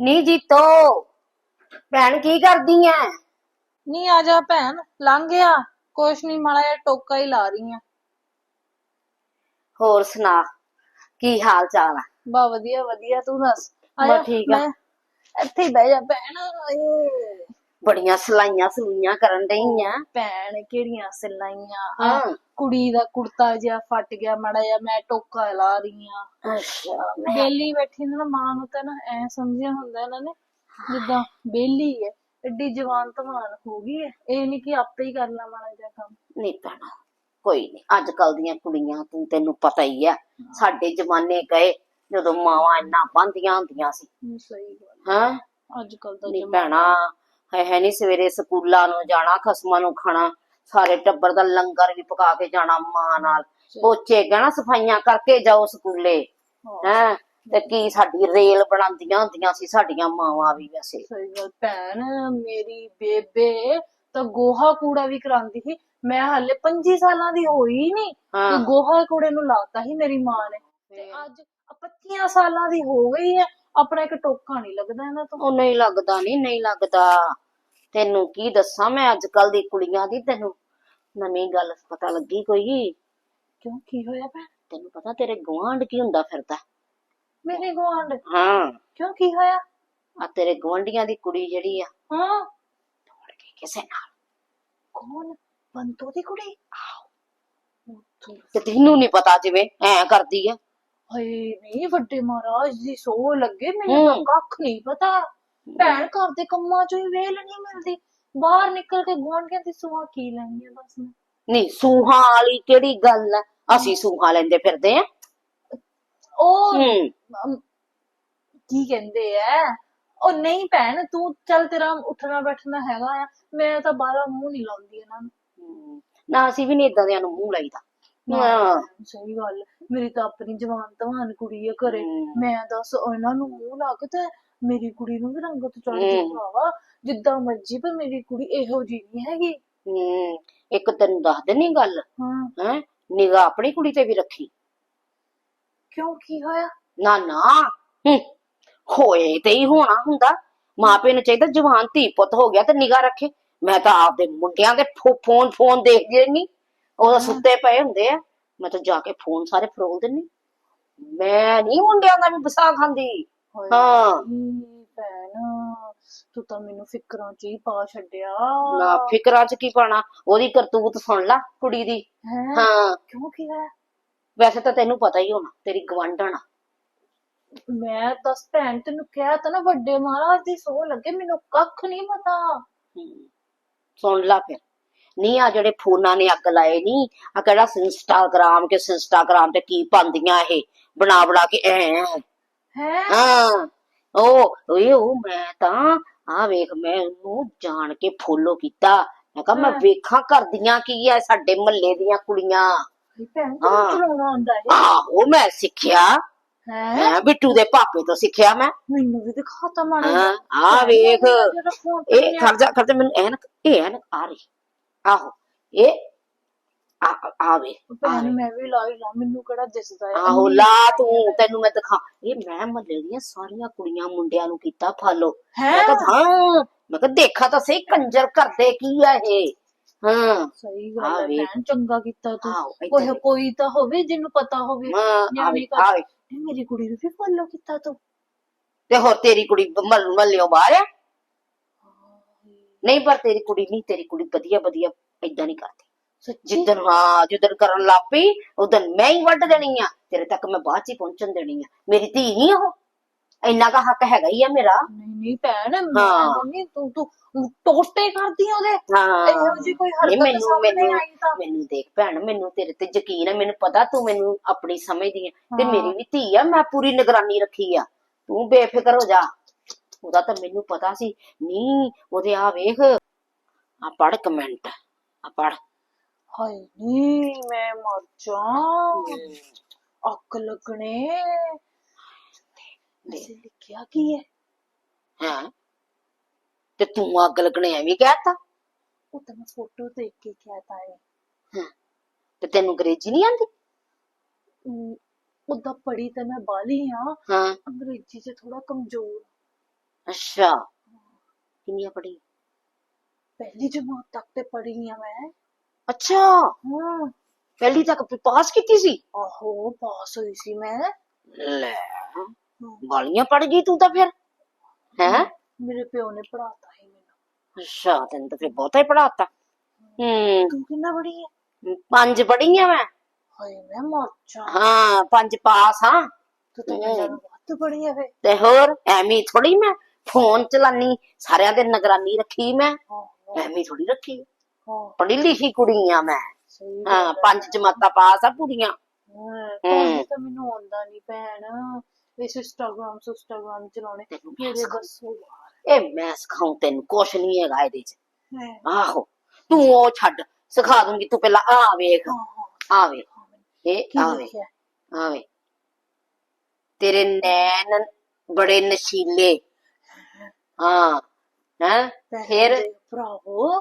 ਨੀ ਜੀਤੋ ਭੈਣ ਕੀ ਕਰਦੀ ਐ? ਨਹੀਂ ਆ ਜਾ ਭੈਣ ਲੰਘ ਗਿਆ। ਕੁਛ ਨਹੀਂ ਮਾੜਾ ਜਿਹਾ ਟੋਕਾ ਹੀ ਲਾ ਰਹੀ ਆ। ਹੋਰ ਸੁਣਾ ਕੀ ਹਾਲ ਚਾਲ ਆ? ਬਾ ਵਧੀਆ ਵਧੀਆ ਤੂੰ ਦੱਸ? ਆ ਜਾ, ਠੀਕ ਆ। ਮੈਂ ਇੱਥੇ ਹੀ ਬਹਿ ਜਾ ਭੈਣ ਏ, ਬੜੀਆਂ ਸਲਾਈਆਂ ਸਲੂਈਆਂ ਕਰਨ ਡਈ ਆ। ਭੈਣ ਕਿਹੜੀਆਂ ਸਿਲਾਈਆਂ? ਹਾਂ। ਕੁੜੀ ਦਾ ਕੁੜਤਾ ਜਿਹਾ ਫਟ ਗਿਆ ਮਾੜਾ ਜਿਹਾ ਮੈਂ ਟੋਕਾ ਲਾ ਰਹੀ ਆ। ਅੱਛਾ ਬੇਲੀ ਬੈਠੀ ਨੂੰ ਨਾ ਮਾਂ ਨੂੰ ਤਾਂ ਨਾ ਐ ਸਮਝਿਆ ਹੁੰਦਾ ਇਹਨਾਂ ਨੇ ਜਿੱਦਾਂ ਬੇਲੀ ਹੈ ਐਡੀ ਜਵਾਨ ਤਵਾਨ ਹੋ ਗਈ ਹੈ ਇਹ ਨਹੀਂ ਕਿ ਆਪੇ ਹੀ ਕਰ ਲਾ ਮਾੜਾ ਜਿਹਾ ਕੰਮ। ਨਹੀਂ ਭੈਣਾ ਕੋਈ ਨਹੀਂ ਅੱਜ ਕੱਲ ਦੀਆਂ ਕੁੜੀਆਂ ਤੂੰ ਤੈਨੂੰ ਪਤਾ ਹੀ ਆ ਸਾਡੇ ਜ਼ਮਾਨੇ ਗਏ ਜਦੋਂ ਮਾਵਾਂ ਇੰਨਾ ਬੰਦੀਆਂ ਹੁੰਦੀਆਂ ਸੀ। ਹਮ, ਸਹੀ ਗੱਲ ਹਾਂ? ਅੱਜ ਕੱਲ ਤਾਂ ਨਹੀਂ ਭੈਣਾ ਹੈ ਹੈ ਨਹੀਂ ਸਵੇਰੇ ਸਕੂਲਾਂ ਨੂੰ ਜਾਣਾ ਖਸਮਾਂ ਨੂੰ ਖਾਣਾ ਸਾਰੇ ਟੱਬਰ ਦਾ ਲੰਗਰ ਵੀ ਪਕਾ ਕੇ ਜਾਣਾ ਮਾਂ ਨਾਲ। ਪੋਚੇ ਕਹਿਣਾ ਸਫਾਈਆਂ ਕਰਕੇ ਜਾਓ ਸਕੂਲੇ ਹਾਂ, ਤੇ ਕੀ ਸਾਡੀ ਰੇਲ ਬਣਾਉਂਦੀਆਂ ਹੁੰਦੀਆਂ ਸੀ ਸਾਡੀਆਂ ਮਾਵਾਂ ਵੀ ਵੈਸੇ। ਸਹੀ ਗੱਲ। ਭੈਣ ਮੇਰੀ ਬੇਬੇ ਤਾਂ ਗੋਹਾ ਕੂੜਾ ਵੀ ਕਰਾਂਦੀ ਸੀ। ਮੈਂ ਹਾਲੇ 25 ਸਾਲਾਂ ਦੀ ਹੋਈ ਨਹੀਂ ਹਾਂ। ਗੋਹਾ ਕੂੜੇ ਨੂੰ ਲਾਤਾ ਸੀ ਮੇਰੀ ਮਾਂ ਨੇ। ਤੇ ਅੱਜ 25 ਸਾਲਾਂ ਦੀ ਹੋ ਗਈ ਹੈ। ਆਪਣਾ ਇੱਕ ਟੋਕਾ ਨਹੀਂ ਲੱਗਦਾ ਇਹਨਾਂ ਤੋਂ। ਉਹ ਨਹੀਂ ਲੱਗਦਾ ਨਹੀਂ ਨਹੀਂ ਲੱਗਦਾ। ਤੈਨੂੰ ਕੀ ਦੱਸਾਂ ਮੈਂ ਅੱਜ ਕੱਲ ਦੀ ਕੁੜੀਆਂ ਦੀ? ਤੈਨੂੰ ਨਵੀਂ ਗੱਲ ਪਤਾ ਲੱਗੀ ਕੋਈ? ਕਿਉਂ? ਕੀ ਹੋਇਆ ਭੈਣ? ਤੈਨੂੰ ਪਤਾ ਤੇਰੇ ਗੁਆਂਢ ਕੀ ਹੁੰਦਾ ਫਿਰਦਾ? ਮੇਰੇ ਗਵਾਂਢ ਹਾਂ। ਕਿਉਂ? ਕੀ ਹੋਇਆ? ਆ ਤੇਰੇ ਗੁਆਂਢੀਆਂ ਦੀ ਕੁੜੀ ਜਿਹੜੀ ਆ। ਹਾਂ। ਦੌੜ ਕੇ ਕਿਸੇ ਨਾਲ। ਕੌਣ? ਬੰਤੋ ਦੀ ਕੁੜੀ? ਤੇ ਤੈਨੂੰ ਨਹੀਂ ਪਤਾ ਜਿਵੇਂ ਐ ਕਰਦੀ ਆ। ਹਾਏ ਨਹੀਂ ਵੱਡੇ ਮਹਾਰਾਜ ਦੀ ਸੋ ਲੱਗੇ ਮੈਨੂੰ ਤਾਂ। ਕੱਖ ਨਹੀਂ ਪਤਾ। ਭੈਣ ਘਰ ਦੇ ਕੰਮਾਂ ਚੋਂ ਹੀ ਵੇਲ ਨਹੀਂ ਮਿਲਦੀ। ਬਾਹਰ ਨਿਕਲ ਕੇ ਗੁਆਂਢੀਆਂ ਦੀ ਸੁਆ ਕੀ ਲੈਣੀ ਆ ਬਸ ਮੈਂ ਨਹੀਂ ਸੂਹਾਂ ਵਾਲੀ ਕਿਹੜੀ ਗੱਲ ਆ? ਅਸੀਂ ਸੂਹਾਂ ਲੈਂਦੇ ਫਿਰਦੇ ਆ। ਉਹ ਹੂੰ। ਅਮ, ਕੀ ਕਹਿੰਦੇ ਐ ਉਹ ਨਹੀਂ ਭੈਣ ਤੂੰ ਚੱਲ ਤੇਰਾ ਉੱਠਣਾ ਬੈਠਣਾ ਹੈਗਾ ਆ। ਮੈਂ ਤਾਂ ਬਾਹਰ ਮੂੰਹ ਨਹੀਂ ਲਾਉਂਦੀ ਇਹਨਾਂ ਨੂੰ। ਹੂੰ। ਨਾ ਅਸੀਂ ਵੀ ਨਹੀਂ ਇਦਾਂ ਦਿਆਂ ਨੂੰ ਮੂੰਹ ਲਾਈਦਾ। ਹਾਂ। ਸਹੀ ਗੱਲ। ਮੇਰੀ ਤਾਂ ਆਪਣੀ ਜਵਾਨ ਤਵਾਨ ਕੁੜੀ ਆ ਘਰੇ। ਹੂੰ। ਮੈਂ ਦੱਸ ਇਹਨਾਂ ਨੂੰ ਮੂੰਹ ਲਾ ਕੇ ਤੇ ਮੇਰੀ ਕੁੜੀ ਨੂੰ ਵੀ ਰੰਗਤ ਚੜ। ਜਾਂਦਾ ਵਾ ਜਿੱਦਾਂ ਮਰਜ਼ੀ ਪਰ ਮੇਰੀ ਕੁੜੀ ਇਹੋ ਜਿਹੀ ਨਹੀਂ ਹੈਗੀ। ਹੂੰ ਇੱਕ ਤੈਨੂੰ ਦੱਸ ਦੇਣੀ ਗੱਲ? ਹਾਂ। ਹੈ? ਨਿਗਾ ਆਪਣੀ ਕੁੜੀ ਤੇ ਵੀ ਰੱਖੀ। ਕਿਉਂ ਕੀ ਹੋਇਆ? ਨਾ ਨਾ ਹੂੰ, ਹੋਏ ਤੇ ਹੀ ਹੋਣਾ ਹੁੰਦਾ। ਮਾਪੇ ਨੂੰ ਚਾਹੀਦਾ ਜਵਾਨ ਧੀ ਪੁੱਤ ਹੋ ਗਿਆ ਤੇ ਨਿਗਾ ਰੱਖੇ। ਮੈਂ ਤਾਂ ਆਪਦੇ ਮੁੰਡਿਆਂ ਦੇ ਫੋ- ਫੋਨ ਫੋਨ ਦੇਖਦੇ ਨਹੀਂ ਉਹ ਤਾਂ ਸੁੱਤੇ ਪਏ ਹੁੰਦੇ ਆ। ਮੈਂ ਤਾਂ ਜਾ ਕੇ ਫੋਨ ਸਾਰੇ ਫਰੋਲ ਦਿੰਨੀ ਮੈਂ ਨਹੀਂ ਮੁੰਡਿਆਂ ਦਾ ਵੀ ਵਸਾ ਖਾਂਦੀ। ਹਾਂ। ਨੀ ਭੈਣ ਤੂੰ ਤਾਂ ਮੈਨੂੰ ਫਿਕਰਾਂ ਚ ਹੀ ਪਾ ਛੱਡਿਆ। ਨਾ ਫਿਕਰਾਂ ਚ ਕੀ ਪਾਣਾ? ਉਹਦੀ ਕਰਤੂਤ ਸੁਣ ਲਾ ਕੁੜੀ ਦੀ। ਹੈ? ਹਾਂ। ਕਿਉਂ ਕੀ ਹੋਇਆ? ਵੈਸੇ ਤਾਂ ਤੈਨੂੰ ਪਤਾ ਹੀ ਹੋਣਾ ਤੇਰੀ ਗਵਾਂਢਣ ਆ। ਮੈਂ ਦੱਸ ਭੈਣ ਤੈਨੂੰ ਕਿਹਾ ਤਾਂ ਨਾ ਵੱਡੇ ਮਹਾਰਾਜ ਦੀ ਸੋ ਲੱਗੇ ਮੈਨੂੰ ਕੱਖ ਨਹੀਂ ਪਤਾ। ਸੁਣ ਲਾ ਫਿਰ। ਨਹੀਂ ਆ ਜਿਹੜੇ ਫੋਨਾਂ ਨੇ ਅੱਗ ਲਾਏ ਨਹੀਂ ਆ ਕਿਹੜਾ ਇੰਸਟਾਗ੍ਰਾਮ ਕੇ ਇੰਸਟਾਗ੍ਰਾਮ ਤੇ ਕੀ ਪਾਉਂਦੀਆਂ ਇਹ ਬਣਾ ਬਣਾ ਕੇ ਐ। ਹੈ? ਹਾਂ ਉਹ ਓਏ ਉਹ ਮੈਂ ਤਾਂ ਆ ਵੇਖ ਮੈਂ ਉਹਨੂੰ ਜਾਣ ਕੇ ਫੋਲੋ ਕੀਤਾ। ਮੈਂ ਕਿਹਾ ਮੈਂ। ਵੇਖਾਂ ਕਰਦੀਆਂ ਕੀ ਐ ਸਾਡੇ ਮਹੱਲੇ ਦੀਆਂ ਕੁੜੀਆਂ। ਭੈਣ ਹਾਂ। ਤੈਨੂੰ ਚਲਾਉਣਾ ਆਉਂਦਾ ਹੈ ਆਹੋ ਮੈਂ ਸਿੱਖਿਆ। ਹੈ? ਮੈਂ ਬਿੱਟੂ ਦੇ ਪਾਪੇ ਤੋਂ ਸਿੱਖਿਆ ਮੈਂ। ਮੈਨੂੰ ਵੀ ਦਿਖਾਤਾ ਮਾੜਾ ਹਾਂ। ਆ ਵੇਖ। ਤੇ ਇਹ ਖੜ ਜਾ ਖੜ ਜਾ ਮੈਨੂੰ ਐਨਕ ਇਹ ਐਨਕ ਆ ਰਹੀ। ਆਹੋ ਇਹ ਆ ਆ ਵੇ ਭੈਣ ਮੈਂ ਵੀ ਲਾ ਹੀ ਲਾ ਮੈਨੂੰ ਕਿਹੜਾ ਦਿਸਦਾ ਹੈ ਆਹੋ ਲਾ ਤੂੰ ਤੈਨੂੰ ਮੈਂ ਦਿਖਾ ਇਹ ਮੈਂ ਮਹੱਲੇ ਦੀਆਂ ਸਾਰੀਆਂ ਕੁੜੀਆਂ ਮੁੰਡਿਆਂ ਨੂੰ ਕੀਤਾ ਫਾਲੋ। ਮੈਂ ਕਿਹਾ ਹਾਂ ਮੈਂ ਕਿਹਾ ਦੇਖਾ ਤਾਂ ਸਹੀ ਕੰਜਰ ਕਰਦੇ ਕੀ ਆ ਇਹ? ਹਾਂ। ਸਹੀ ਆ ਗੱਲ ਹੈ ਵੇਖ। ਭੈਣ ਚੰਗਾ ਕੀਤਾ ਤੂੰ। ਆਹੋ, ਏਦਾਂ ਕੋਈ। ਕੋਈ ਤਾਂ ਹੋਵੇ ਜਿਹਨੂੰ ਪਤਾ ਹੋਵੇ। ਹਾਂ ਆ ਨਿਆਣੀ ਵੇ ਕਰ- ਆ ਵੇ। ਇਹ ਮੇਰੀ ਕੁੜੀ ਨੂੰ ਵੀ ਫੋਲੋ ਕੀਤਾ ਤੂੰ। ਤੇ ਹੋਰ ਤੇਰੀ ਕੁੜੀ ਮੱਲਿਓ ਬਾਹਰ ਆ? ਨਹੀਂ ਪਰ ਤੇਰੀ ਕੁੜੀ ਨਹੀਂ ਤੇਰੀ ਕੁੜੀ ਵਧੀਆ ਵਧੀਆ ਏਦਾਂ ਨਹੀਂ ਕਰਦੀ। ਸੱਚੀ? ਜਿੱਦਨ ਹਾਂ ਜਿੱਦਨ ਕਰਨ ਲੱਗ ਪਈ ਉਦਨ ਮੈਂ ਹੀ ਵੱਢ ਦੇਣੀ ਆ। ਤੇਰੇ ਤੱਕ ਮੈਂ ਬਾਅਦ ਚ ਹੀ ਪਹੁੰਚਣ ਦੇਣੀ ਆ। ਮੇਰੀ ਧੀ ਨਹੀਂ ਉਹ। ਇੰਨਾ ਕਾ ਹੱਕ ਹੈਗਾ ਹੀ ਆ ਮੇਰਾ। ਨਹੀਂ ਨਹੀਂ ਭੈਣ ਹਾਂ। ਮੈਂ ਤੂੰ ਤੂੰ ਟੋਸਟੇ ਕਰਦੀ ਆ ਉਹਦੇ। ਹਾਂ। ਇਹੋ ਜਿਹੀ ਕੋਈ ਨਹੀਂ, ਹਰਕਤ ਮੈਨੂੰ ਸਾਹਮਣੇ ਮੈਨੂੰ ਆਈ ਤਾਂ। ਮੈਨੂੰ ਦੇਖ ਭੈਣ ਮੈਨੂੰ ਤੇਰੇ ਤੇ ਯਕੀਨ ਹੈ ਮੈਨੂੰ ਪਤਾ ਤੂੰ ਮੈਨੂੰ ਆਪਣੀ ਸਮਝਦੀ ਹੈ ਤੇ ਹਾਂ। ਮੇਰੀ ਵੀ ਧੀ ਆ ਮੈਂ ਪੂਰੀ ਨਿਗਰਾਨੀ ਰੱਖੀ ਆ। ਤੂੰ ਬੇਫਿਕਰ ਹੋ ਜਾ। ਉਹਦਾ ਤਾਂ ਮੈਨੂੰ ਪਤਾ ਸੀ। ਨਹੀਂ ਉਹਦੇ ਆ ਵੇਖ। ਆ ਪੜ ਕਮੈਂਟ ਆ ਪੜ ਹਾਏ ਨੀ ਮੈਂ ਮਰ ਜਾ ਅੱਗ ਲੱਗਣੇ। ਇਸੇ ਲਿਖਿਆ ਕੀ ਹੈ ਹਾਂ। ਤੇ ਤੂੰ ਅੱਗ ਲੱਗਣੇ ਐਵੇਂ ਕਹਿਤਾ? ਉਹ ਤਾਂ ਮੈਂ ਫੋਟੋ ਦੇਖ ਕੇ ਕਹਿਤਾ ਹੈ। ਤੇ ਤੈਨੂੰ ਅੰਗਰੇਜ਼ੀ ਨਹੀਂ ਆਂਦੀ? ਉਦਾਂ ਪੜੀ ਤਾਂ ਮੈਂ ਬਾਲੀ ਆ। ਹਾਂ। ਅੰਗਰੇਜ਼ੀ ਚ ਥੋੜਾ ਕਮਜ਼ੋਰ। ਅੱਛਾ। ਕਿੰਨੀਆਂ ਪੜੀ ਪਹਿਲੀ ਜਮਾਤ ਤੱਕ ਤੇ ਪੜ੍ਹੀ ਆ ਮੈਂ। ਅੱਛਾ। ਹਾਂ। ਪਹਿਲੀ ਤੱਕ ਪਾਸ ਕੀਤੀ ਸੀ? ਆਹੋ ਪਾਸ ਹੋਈ ਸੀ ਮੈਂ। ਲੈ ਬਾਲੀਆਂ ਪੜ ਗਈ ਤੂੰ ਤਾਂ ਫਿਰ। ਹੈ? ਮੇਰੇ ਪਿਓ ਨੇ ਪੜਾਤਾ ਸੀ ਮੈਨੂੰ। ਅੱਛਾ ਤੈਨੂੰ ਤਾਂ ਫਿਰ ਬਹੁਤਾ ਹੀ ਪੜਾਤਾ ਹੂੰ ਤੂੰ ਕਿੰਨਾ ਪੜ੍ਹੀ ਹੈ ਪੰਜ ਪੜੀਆਂ ਮੈਂ। ਹਾਏ ਮੈਂ ਜਾ। ਹਾਂ ਪੰਜ ਪਾਸ ਹਾਂ ਤੂੰ ਤਾਂ ਵੱਧ ਪੜ੍ਹੀ ਹੈ ਵੇ ਤੇ ਹੋਰ ਐਵੇਂ ਥੋੜੀ ਮੈਂ ਫੋਨ ਚਲਾਨੀ ਸਾਰਿਆਂ ਦੇ ਨਿਗਰਾਨੀ ਰੱਖੀ ਮੈਂ। ਐਵੇਂ ਥੋੜੀ ਰੱਖੀ। ਪੜ੍ਹੀ ਲਿਖੀ ਕੁੜੀ ਆ ਮੈਂ ਹਾਂ ਪੰਜ ਜਮਾਤਾਂ ਪਾਸ ਆ ਪੂਰੀਆਂ ਹਾਂ ਤਾਂ ਮੈਨੂੰ ਆਉਂਦਾ ਨਹੀਂ ਭੈਣ। ਇਸ ਇੰਸਟਾਗ੍ਰਾਮ ਇੰਸਟਾਗ੍ਰਾਮ ਚਲਾਉਣੇ। ਤੈਨੂੰ ਮੈਂ ਮੇਰੇ ਸਿਖਾਊਂ। ਦੱਸੋ ਯਾਰ ਇਹ ਮੈਂ ਸਿਖਾਉਂ ਤੈਨੂੰ ਕੁਛ ਨਹੀਂ ਹੈਗਾ ਇਹਦੇ ਚ। ਆਹੋ ਤੂੰ ਉਹ ਛੱਡ ਸਿਖਾ ਦੂੰਗੀ ਤੂੰ ਪਹਿਲਾਂ ਆ ਵੇਖ। ਆ ਵੇਖ। ਇਹ ਆ ਵੇਖ। ਆ ਵੇਖ। ਤੇਰੇ ਨੈਣ ਬੜੇ ਨਸ਼ੀਲੇ। ਹਾਂ ਹੈ। ਫਿਰ? ਭਰਾਵੋ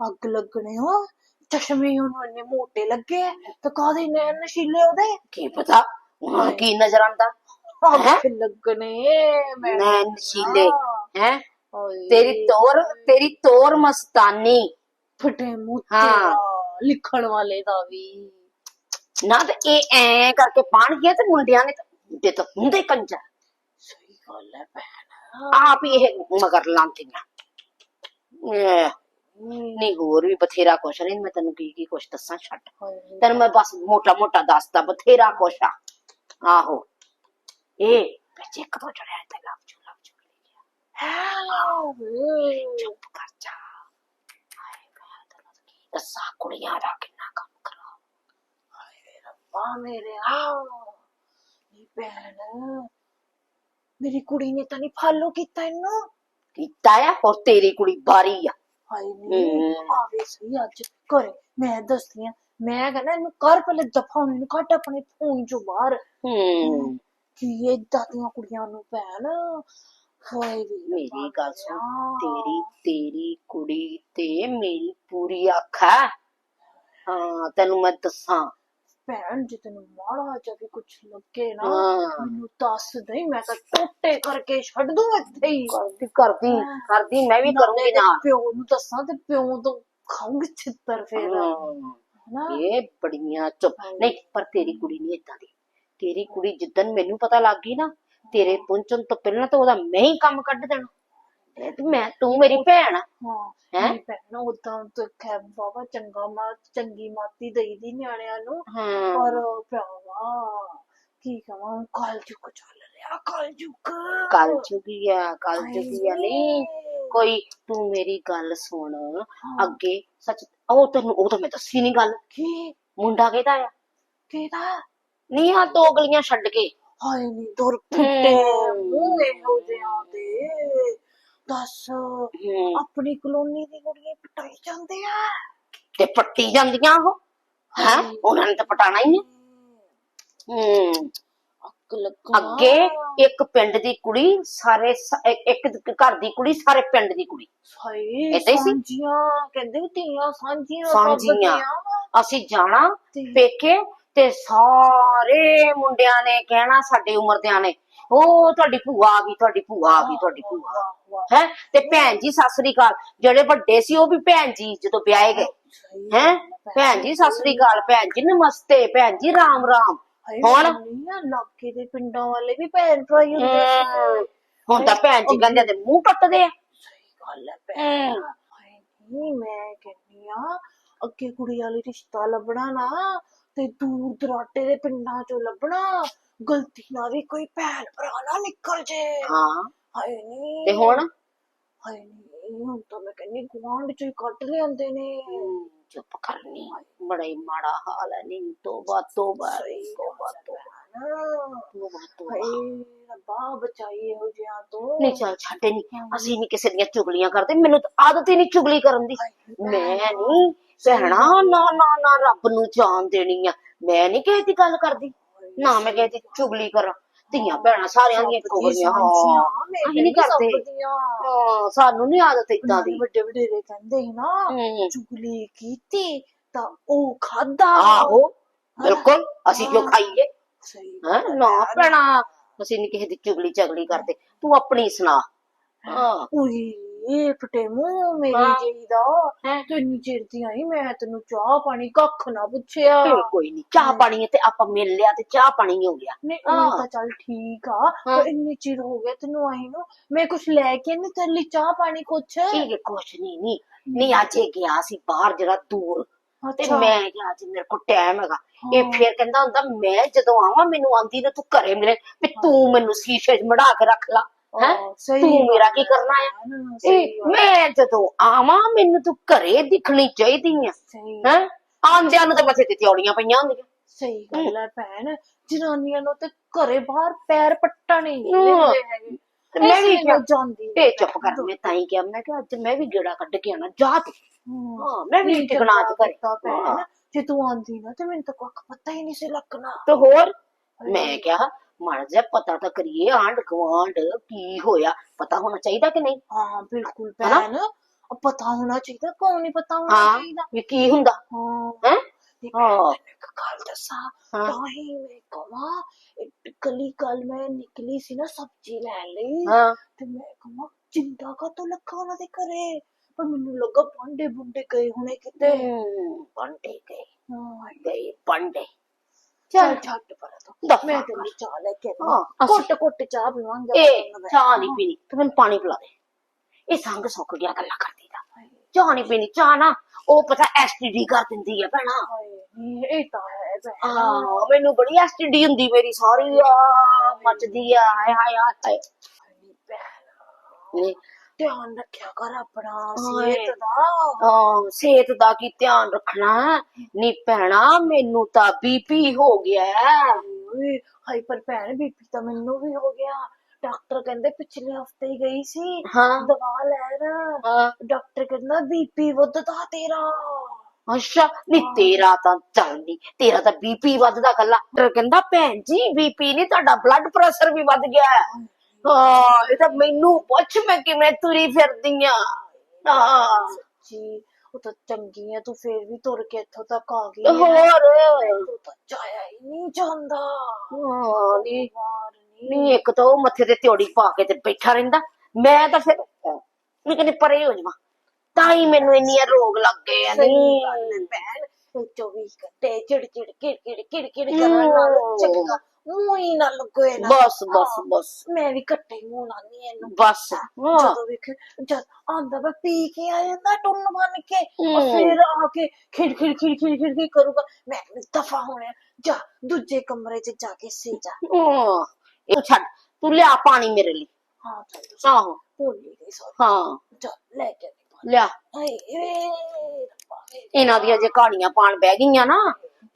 ਅੱਗ ਲੱਗਣੇ ਹੋ ਚਸ਼ਮੇ ਉਹਨਾਂ ਨੇ ਮੋਟੇ ਲੱਗੇ ਤੇ ਕਾਦੇ ਨੇ ਨਸ਼ੀਲੇ ਉਹਦੇ ਕੀ ਪਤਾ ਉਹਨਾਂ ਨੂੰ ਕੀ ਨਜ਼ਰ ਆਂਦਾ ਅੱਗ ਲੱਗਣੇ ਮੈਂ ਨੈਣ ਨਸ਼ੀਲੇ ਹੈ ਹਾਏ, ਤੇਰੀ ਤੋਰ ਤੇਰੀ ਤੋਰ ਮਸਤਾਨੀ ਫਟੇ ਮੂੰਹ ਹਾਂ। ਤੇਰਾ, ਲਿਖਣ ਵਾਲੇ ਦਾ ਵੀ ਨਾ ਤੇ ਇਹ ਐ ਕਰਕੇ ਪਾਣ ਗਿਆ ਤੇ ਮੁੰਡਿਆਂ ਨੇ ਤੇ ਤਾਂ ਹੁੰਦੇ ਕੰਜਰ ਸਹੀ ਗੱਲ ਹੈ ਭੈਣ ਆਪ ਹੀ ਇਹ ਮਗਰ ਲਾਂਦੀਆਂ ਇਹ ਨਹੀਂ ਹੋਰ ਵੀ ਬਥੇਰਾ ਕੁਛ ਨਹੀਂ ਮੈਂ ਤੈਨੂੰ ਕੀ ਕੀ ਕੁਛ ਦੱਸਾਂ ਛੱਡ। ਹਾਏ, ਤੈਨੂੰ ਮੈਂ ਬਸ ਮੋਟਾ ਮੋਟਾ ਦੱਸਦਾ ਬਥੇਰਾ ਕੁਛ ਆ। ਆਹੋ। ਇਹ ਵਿੱਚ ਇੱਕ ਦੋ ਜੜਿਆ ਤੇ ਲੱਭ ਜੂ ਲੱਭ ਹਾਏ। ਚੁੱਪ ਕਰ ਜਾ। ਹਾਏ ਮੈਂ ਤੈਨੂੰ ਕੀ ਦੱਸਾਂ ਕੁੜੀਆਂ ਦਾ ਕਿੰਨਾ ਕੰਮ ਕਰਾ ਰੱਬਾ ਮੇਰੇ ਆ ਨੀ ਭੈਣ ਮੇਰੀ ਕੁੜੀ ਨੇ ਤਾਂ ਨਹੀਂ ਫਾਲੋ ਕੀਤਾ ਇਹਨੂੰ। ਕੀਤਾ ਆ ਹੋਰ ਤੇਰੀ ਕੁੜੀ ਬਾਰੀ ਆ। ਹਾਏ ਨੀ। ਹਮ। ਆਵੇ ਸਹੀ ਅੱਜ ਘਰੇ। ਮੈਂ ਦੱਸਦੀ ਆ ਮੈਂ ਕਹਿੰਦਾ ਇਹਨੂੰ ਕਰ ਪਹਿਲੇ ਦਫਾ ਇਹਨੂੰ ਕੱਢ ਆਪਣੇ ਫੋਨ ਚੋਂ ਬਾਹਰ। ਹੂੰ। ਕੀ ਏਦਾਂ ਦੀਆਂ ਕੁੜੀਆਂ ਨੂੰ ਭੈਣ? ਹੋਏ ਵੀ ਮੇਰੀ ਗੱਲ ਸੁਣ। ਤੇਰੀ। ਤੇਰੀ ਕੁੜੀ ਤੇ ਮੇਰੀ ਪੂਰੀ ਅੱਖ ਹੈ ਹਾਂ ਤੈਨੂੰ ਮੈਂ ਦੱਸਾਂ ਭੈਣ ਜੇ ਤੈਨੂੰ ਮਾੜਾ ਜਿਹਾ ਵੀ ਕੁਝ ਲੱਗੇ ਨਾ ਹਾਂ। ਮੈਨੂੰ ਦੱਸ ਦੇ ਮੈਂ ਤਾਂ ਟੋਟੇ ਕਰਕੇ ਛੱਡ ਦੂੰ ਇੱਥੇ ਹੀ। ਕਰਦੀ ਕਰਦੀ ਕਰਦੀ ਮੈਂ ਵੀ ਕਰੂੰਗੀ ਨਾਲੇ ਨਾਲ। ਪਿਓ ਨੂੰ ਦੱਸਾਂ ਤੇ ਪਿਓ ਤੋਂ ਖਾਉਂਗੀ ਛਿੱਤਰ ਫੇਰ। ਹਾਂ। ਹਨਾ? ਇਹ ਬੜੀਆਂ ਚੁੱਪ। ਨਹੀਂ ਪਰ ਤੇਰੀ ਕੁੜੀ ਨਹੀਂ ਏਦਾਂ ਦੀ। ਤੇਰੀ ਕੁੜੀ ਜਿੱਦਨ ਮੈਨੂੰ ਪਤਾ ਲੱਗ ਗਈ ਨਾ ਤੇਰੇ ਪਹੁੰਚਣ ਤੋਂ ਪਹਿਲਾਂ ਤਾਂ ਉਹਦਾ ਮੈਂ ਹੀ ਕੰਮ ਕੱਢ ਦੇਣਾ। ਤੇ ਮੈਂ ਤੂੰ ਮੇਰੀ ਭੈਣ ਆ। ਹਾਂ ਹੈਂ? ਮੇਰੀ ਭੈਣ ਉਦਾਂ ਤਾਂ ਖੈ ਬਾਬਾ ਚੰਗਾ ਮਾ ਚੰਗੀ ਮਾਤੀ ਦੇਈਦੀ ਨਿਆਣਿਆਂ ਨੂੰ। ਹਾਂ। ਪਰ ਭਰਾਵਾ ਕੀ ਕਹਾਂ ਕਾਲ ਚੁੱਕ ਚੱਲ ਰਿਹਾ ਕਾਲ ਚੁੱਕ ਕੱਲ ਚੁਗੀ ਆ ਕੱਲ ਚੁਗੀ ਆ। ਨਹੀਂ ਕੋਈ ਤੂੰ ਮੇਰੀ ਗੱਲ ਸੁਣ। ਅੱਗੇ ਸੱਚ ਉਹ ਤੈਨੂੰ ਉਹ ਤਾਂ ਮੈਂ ਦੱਸੀ ਨਹੀਂ ਗੱਲ। ਕੀ? ਮੁੰਡਾ ਕਿਹਦਾ ਆ? ਕਿਹਦਾ? ਨਹੀਂ ਆ ਦੋ ਗਲੀਆਂ ਛੱਡ ਕੇ। ਹਾਏ ਨੀ ਦੁਰ ਫਿੱਟੇ ਹਮ। ਮੂੰਹ ਇਹੋ ਜਿਹਾ ਦੇ ਦੱਸ ਹੂੰ। ਆਪਣੀ ਕਲੋਨੀ ਦੀ ਕੁੜੀਆਂ ਪਟਾਈ ਜਾਂਦੇ ਆ। ਤੇ ਪੱਟੀ ਜਾਂਦੀਆਂ ਉਹ ਹੈ? ਉਹਨਾਂ ਨੇ ਤਾਂ ਪਟਾਣਾ ਹੀ ਹੈ ਹੂੰ। ਅੱਗ ਲੱਗਾ। ਅੱਗੇ ਇੱਕ ਪਿੰਡ ਦੀ ਕੁੜੀ ਸਾਰੇ ਸ- ਇੱਕ ਇੱਕ ਘਰ ਦੀ ਕੁੜੀ ਸਾਰੇ ਪਿੰਡ ਦੀ ਕੁੜੀ। ਹਾਏ ਏਦਾਂ ਹੀ ਸੀ? ਸਾਂਝੀਆਂ ਕਹਿੰਦੇ ਧੀਆਂ ਸਾਂਝੀਆਂ ਸਾਂਝੀਆਂ। ਅਸੀਂ ਜਾਣਾ ਤੇ- ਪੇਕੇ ਤੇ ਸਾਰੇ ਮੁੰਡਿਆਂ ਨੇ ਕਹਿਣਾ ਸਾਡੇ ਉਮਰ ਦਿਆਂ ਨੇ ਉਹ ਤੁਹਾਡੀ ਭੂਆ ਆ ਗਈ ਤੁਹਾਡੀ ਭੂਆ ਆ ਗਈ ਤੁਹਾਡੀ ਭੂਆ ਹੈ? ਤੇ ਭੈਣ ਜੀ ਸਤਿ ਸ੍ਰੀ ਅਕਾਲ। ਜਿਹੜੇ ਵੱਡੇ ਸੀ ਉਹ ਵੀ ਭੈਣ ਜੀ ਜਦੋਂ ਵਿਆਹੇ ਗਏ। ਹੈ? ਭੈਣ ਜੀ ਸਤਿ ਸ੍ਰੀ ਅਕਾਲ ਭੈਣ ਜੀ ਨਮਸਤੇ ਭੈਣ ਜੀ ਰਾਮ ਰਾਮ। ਹੁਣ? ਲਾਗੇ ਦੇ ਪਿੰਡਾਂ ਵਾਲੇ ਵੀ ਭੈਣ ਭਰਾ ਹੀ ਹੁੰਦੇ ਸੀ। ਹੁਣ ਤਾਂ ਭੈਣ ਜੀ ਕਹਿੰਦੇ ਤੇ ਮੂੰਹ ਟੁੱਟਦੇ ਆ। ਸਹੀ ਗੱਲ ਹੈ ਭੈਣ ਨਹੀਂ ਮੈਂ ਕਹਿੰਨੀ ਆ ਅੱਗੇ ਕੁੜੀ ਵਾਲੀ ਰਿਸ਼ਤਾ ਲੱਭਣਾ ਨਾ ਤੇ ਦੂਰ ਦਰਾਟੇ ਦੇ ਪਿੰਡਾਂ ਚੋਂ ਲੱਭਣਾ ਗਲਤੀ ਨਾਲ ਵੀ ਕੋਈ ਭੈਣ ਭਰਾ ਨਾ ਨਿਕਲ ਜੇ। ਹਾਂ। ਹਾਏ ਨਹੀਂ ਤੇ ਹੁਣ? ਹਾਏ ਨਹੀਂ ਹੁਣ ਤਾਂ ਮੈਂ ਕਹਿੰਨੀ ਗੁਆਂਢ ਚੋਂ ਹੀ ਕੱਢ ਲਿਆਂਦੇ ਨੇ। ਚੁੱਪ ਕਰਨੀ ਬੜਾ ਹੀ ਮਾੜਾ ਹਾਲ ਹੈ ਨਹੀਂ ਤੋਬਾ ਤੋਬਾ ਤੋਬਾ ਤੋਬਾ ਤੋਬਾ ਤੋਬਾ ਹਾਏ ਰੱਬਾ ਬਚਾਈ ਇਹੋ ਜਿਹਾ ਤੋਂ। ਨਹੀਂ ਚੱਲ ਛੱਡੇ ਨਹੀਂ ਅਸੀਂ ਨਹੀਂ ਕਿਸੇ ਦੀਆਂ ਚੁਗਲੀਆਂ ਕਰਦੇ। ਮੈਨੂੰ ਤਾਂ ਆਦਤ ਹੀ ਨਹੀਂ ਚੁਗਲੀ ਕਰਨ ਦੀ। ਮੈਂ ਨਹੀਂ ਭੈਣਾ। ਨਾ ਨਾ ਨਾ ਰੱਬ ਨੂੰ ਜਾਣ ਦੇਣੀ ਆ। ਮੈਂ ਨਹੀਂ ਕਿਸੇ ਦੀ ਗੱਲ ਕਰਦੀ। ਨਾ ਮੈਂ ਕਿਸੇ ਦੀ ਚੁਗਲੀ ਕਰਾਂ। ਧੀਆਂ ਭੈਣਾਂ ਸਾਰਿਆਂ ਦੀਆਂ ਇੱਕੋ ਵਰਗੀਆਂ ਹਾਂ। ਅਸੀਂ ਨਹੀਂ ਕਰਦੇ। ਹਾਂ ਸਾਨੂੰ ਨਹੀਂ ਆਦਤ ਇਦਾਂ ਦੀ। ਵੱਡੇ ਵਡੇਰੇ ਕਹਿੰਦੇ ਸੀ ਨਾ ਚੁਗਲੀ ਕੀਤੀ ਤਾਂ ਉਹ ਖਾਦਾ ਆਹੋ ਬਿਲਕੁਲ ਅਸੀਂ ਕਿਉਂ ਖਾਈਏ। ਹੈਂ? ਨਾ ਭੈਣਾ ਅਸੀਂ ਨਹੀਂ ਕਿਸੇ ਦੀ ਚੁਗਲੀ ਚਗਲੀ ਕਰਦੇ। ਤੂੰ ਆਪਣੀ ਸੁਣਾ। ਹਾਂ। ਉਈ ਇਹ ਫਟੇ ਮੂੰਹ ਮੇਰੀ ਹਾਂ। ਦਾ। ਹੈਂ? ਤੂੰ ਇੰਨੀ ਚਿਰ ਦੀ ਆਈ ਮੈਂ ਤੈਨੂੰ ਚਾਹ ਪਾਣੀ ਕੱਖ ਨਾ ਪੁੱਛਿਆ। ਚਲ ਕੋਈ ਨਹੀਂ ਚਾਹ ਪਾਣੀ ਤੇ ਆਪਾਂ ਮਿਲ ਲਿਆ ਤੇ ਚਾਹ ਪਾਣੀ ਹੋ ਗਿਆ। ਨਹੀਂ ਹਾਂ। ਉਹ ਤਾਂ ਚੱਲ ਠੀਕ ਆ। ਹਾਂ। ਪਰ ਇੰਨੀ ਚਿਰ ਹੋ ਗਿਆ ਤੈਨੂੰ ਆਈ ਨੂੰ। ਮੈਂ ਕੁਛ ਲੈ ਕੇ ਨਹੀਂ ਤੇਰੇ ਲਈ ਚਾਹ ਪਾਣੀ ਕੁਛ। ਇਹ ਕੁਛ ਨਹੀਂ ਨਹੀਂ। ਨਹੀਂ ਅੱਜ ਇਹ ਗਿਆ ਸੀ ਬਾਹਰ ਜਿਹੜਾ ਦੂਰ। ਤੇ ਅੱਛਾ। ਮੈਂ ਕਿਹਾ ਅੱਜ ਮੇਰੇ ਕੋਲ ਟਾਈਮ ਹੈਗਾ। ਇਹ ਹਾਂ। ਫੇਰ ਕਹਿੰਦਾ ਹੁੰਦਾ ਮੈਂ ਜਦੋਂ ਆਵਾਂ ਮੈਨੂੰ ਆਂਦੀ ਨਾ ਤੂੰ ਘਰੇ ਮਿਲੇ ਵੀ ਤੂੰ ਮੈਨੂੰ ਸ਼ੀਸ਼ੇ 'ਚ ਮੜਾ ਕੇ ਰੱਖ ਲਾ। ਹੈ? ਤੂੰ ਮੇਰਾ ਕੀ ਕਰਨਾ ਹੈ ਮੈਂ ਜਦੋਂ ਆਵਾਂ ਮੈਨੂੰ ਤੂੰ ਘਰੇ ਦਿਖਣੀ ਚਾਹੀਦੀ ਆ। ਹੈ? ਆਂਦਿਆਂ ਨੂੰ ਤਾਂ ਬਸੇ ਤੇ ਤਿਉੜੀਆਂ ਪਈਆਂ ਹੁੰਦੀਆਂ। ਸਹੀ ਗੱਲ ਹੈ ਭੈਣ ਜਨਾਨੀਆਂ ਨੂੰ ਤੇ ਘਰੇ ਬਾਹਰ ਪੈਰ ਪੱਟਣ ਹੀ ਨਹੀਂ। ਦਿੰਦੇ ਹੈਗੇ। ਤੇ ਮੈਂ ਵੀ ਜਾਂਦੀ ਤੇ ਚੁੱਪ ਕਰ ਮੈਂ ਤਾਂ ਹੀ ਕਿਹਾ ਮੈਂ ਕਿਹਾ ਅੱਜ ਮੈਂ ਵੀ ਗੇੜਾ ਕੱਢ ਕੇ ਆਣਾ ਜਾ ਤੂੰ। ਹਾਂ। ਮੈਂ ਵੀ ਟਿਕਣਾ ਭੈਣ ਹਾਂ। ਜੇ ਤੂੰ ਆਂਦੀ ਨਾ ਤੇ ਮੈਨੂੰ ਤਾਂ ਕੁੱਖ ਪਤਾ ਹੀ ਨਹੀਂ ਸੀ ਲੱਗਣਾ। ਤੇ ਹੋਰ? ਮੈਂ ਕਿਹਾ ਮੜ ਜਾ ਪਤਾ ਤਾਂ ਕਰੀਏ ਆਂਢ ਗੁਆਂਢ ਕੀ ਹੋਇਆ ਪਤਾ ਹੋਣਾ ਚਾਹੀਦਾ ਕਿ ਨਹੀਂ? ਹਾਂ ਬਿਲਕੁਲ ਹਨਾ? ਭੈਣ ਉਹ ਪਤਾ ਹੋਣਾ ਚਾਹੀਦਾ ਕੌਣ ਨਹੀਂ ਪਤਾ ਹੋਣਾ ਹਾਂ ਚਾਹੀਦਾ? ਵੀ ਕੀ ਹੁੰਦਾ? ਹਾਂ। ਹੈ? ਤੇ ਹਾਂ। ਮੈਂ ਇੱਕ ਗੱਲ ਦੱਸਾਂ ਹਾਂ। ਤਾਂ ਹੀ ਮੈਂ ਕਹਾਂ ਇੱਕ ਕਲੀ ਕੱਲ ਮੈਂ ਨਿਕਲੀ ਸੀ ਨਾ ਸਬਜ਼ੀ ਲੈਣ ਲਈ ਹਾਂ। ਤੇ ਮੈਂ ਕਹਾਂ ਚਿੰਤਾ ਕਾ ਤੋਂ ਲੱਗਾ ਉਹਨਾਂ ਦੇ ਘਰੇ? ਪਰ ਮੈਨੂੰ ਲੱਗਾ ਭਾਂਡੇ ਬੁੰਡੇ ਗਏ ਹੋਣੇ ਕਿਤੇ। ਹਮ, ਪੰਡੇ ਗਏ। ਹਾਂ। ਗਏ ਪੰਡੇ ਚੱਲ ਛੱਡ ਪਰ ਤੂੰ। ਮੈਂ ਤੈਨੂੰ ਚਾਹ ਲੈ ਕੇ ਹਾਂ, ਕੁੱਟ ਕੁੱਟ ਚਾਹ ਪੀਵਾਂਗੇ ਇਹ ਚਾਹ ਨਹੀਂ ਪੀਣੀ। ਤੂੰ ਮੈਨੂੰ ਪਾਣੀ ਪਿਲਾ ਦੇ। ਇਹ ਸੰਗ ਸੁੱਕ ਗਿਆ ਗੱਲਾਂ ਕਰਦੀ ਦਾ। ਚਾਹ ਨਹੀਂ ਪੀਣੀ ਚਾਹ ਨਾ ਉਹ ਪਤਾ ਐਸਟੀਡੀ ਕਰ ਦਿੰਦੀ ਆ ਭੈਣਾ। ਇਹ ਤਾਂ ਹੈ ਹਾਂ ਮੈਨੂੰ ਬੜੀ ਐਸਟੀਡੀ ਹੁੰਦੀ ਮੇਰੀ ਸਾਰੀ ਆ ਮੱਚਦੀ ਆ ਹਾਏ ਹਾਏ ਹਾਏ ਭੈਣ। ਧਿਆਨ ਰੱਖਿਆ ਕਰ ਆਪਣਾ। ਸਿਹਤ ਦਾ। ਹਾਂ ਸਿਹਤ ਦਾ ਕੀ ਧਿਆਨ ਰੱਖਣਾ? ਨੀ ਭੈਣਾ ਮੈਨੂੰ ਤਾਂ ਬੀਪੀ ਹੋ ਗਿਆ। ਹੈ। ਓਏ ਹਾਈਪਰ ਭੈਣ ਬੀਪੀ ਤਾਂ ਮੈਨੂੰ ਵੀ ਹੋ ਗਿਆ। ਡਾਕਟਰ ਕਹਿੰਦੇ ਪਿਛਲੇ ਹਫ਼ਤੇ ਹੀ ਗਈ ਸੀ। ਹਾਂ। ਦਵਾ ਲੈਣ। ਹਾਂ। ਡਾਕਟਰ ਕਹਿੰਦਾ ਬੀਪੀ ਵੱਧਦਾ ਤੇਰਾ। ਅੱਛਾ ਨੀ ਤੇਰਾ ਤਾਂ ਚੱਲ ਨੀ ਤੇਰਾ ਤਾਂ ਬੀਪੀ ਵੱਧਦਾ ਕੱਲਾ। ਡਾਕਟਰ ਕਹਿੰਦਾ ਭੈਣ ਜੀ ਬੀਪੀ ਨਹੀਂ ਤੁਹਾਡਾ ਬਲੱਡ ਪ੍ਰੈਸ਼ਰ ਵੀ ਵੱਧ ਗਿਆ। ਹੈ। ਹਾਂ ਇਹ ਤਾਂ ਮੈਨੂੰ ਪੁੱਛ ਮੈਂ ਕਿਵੇਂ ਤੁਰੀ ਫਿਰਦੀ ਆ ਹਾਂ। ਜੀ ਉਹ ਤਾਂ ਚੰਗੀ ਹੈ ਤੂੰ ਫੇਰ ਵੀ ਤੁਰ ਕੇ ਇੱਥੋਂ ਤੱਕ ਆ ਗਈ ਹੈ। ਹੋਰ। ਤੂੰ ਤਾਂ ਜਾਇਆ ਹੀ ਨਹੀਂ ਜਾਂਦਾ। ਹਾਂ ਨਹੀਂ ਨਹੀਂ ਇੱਕ ਤਾਂ ਉਹ ਮੱਥੇ ਤੇ ਤਿਉੜੀ ਪਾ ਕੇ ਤੇ ਬੈਠਾ ਰਹਿੰਦਾ। ਮੈਂ ਤਾਂ ਫਿਰ ਮੈਂ ਕਹਿੰਦੀ ਪਰੇ ਹੋ ਜਾਵਾਂ। ਤਾਂ ਹੀ ਮੈਨੂੰ ਇੰਨੀਆਂ ਰੋਗ ਲੱਗ ਗਏ ਆ। ਸਹੀ ਨੀ। ਗੱਲ ਹੈ ਭੈਣ। ਉਹ 24 ਘੰਟੇ ਚਿੜ ਚਿੜ ਕਿੜ ਕਿੜ ਕਿੜ ਕਿੜ ਕਰਨ ਨਾਲ ਚੰਗਾ। ਮੂੰਹ ਹੀ ਨਾ ਲੱਗੋਏ ਨਾ। ਬਸ ਬਸ ਬਸ। ਮੈਂ ਵੀ ਕੱਟੇ ਮੂੰਹ ਲਾਨੀ ਇਹਨੂੰ। ਬਸ। ਜਦੋਂ ਵੇਖ ਜਦ ਆਂਦਾ ਵਾ ਪੀ ਕੇ ਆ ਜਾਂਦਾ ਟੁੰਨ ਬਣ ਕੇ। ਫਿਰ ਆ ਕੇ ਖਿੜ ਖਿੜ ਖਿੜ ਖਿੜ ਖਿੜ ਖਿੜ ਕਰੂਗਾ? ਮੈਂ ਦਫਾ ਹੋਣਾ ਜਾ ਦੂਜੇ ਕਮਰੇ 'ਚ ਜਾ ਕੇ ਸੋ ਜਾ। ਇਹ ਛੱਡ। ਤੂੰ ਲਿਆ ਪਾਣੀ ਮੇਰੇ ਲਈ। ਹਾਂ ਆਹੋ। ਭੁੱਲ ਗਈ ਹਾਂ। ਜਾ ਲੈ ਕੇ ਲਿਆ। ਹਾਏ। ਇਹਨਾਂ ਦੀਆਂ ਜੇ ਕਹਾਣੀਆਂ ਪਾਣ ਬਹਿ ਗਈਆਂ ਨਾ